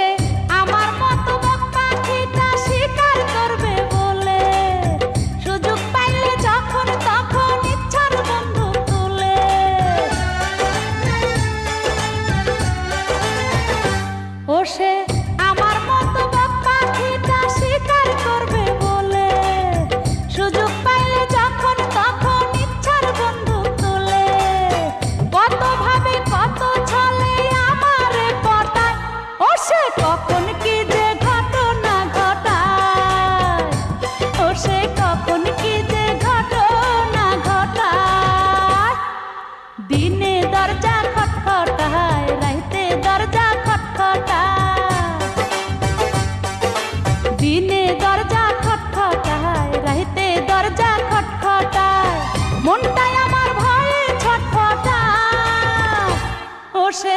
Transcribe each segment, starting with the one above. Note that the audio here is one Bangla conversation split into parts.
রে দিনে দরজা খটখটায় রাইতে দরজা খটখটায়। মনটাই আমার ভয়ে ছটফটায়। ও সে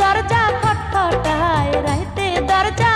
দরজা খটখটায় রাইতে দরজা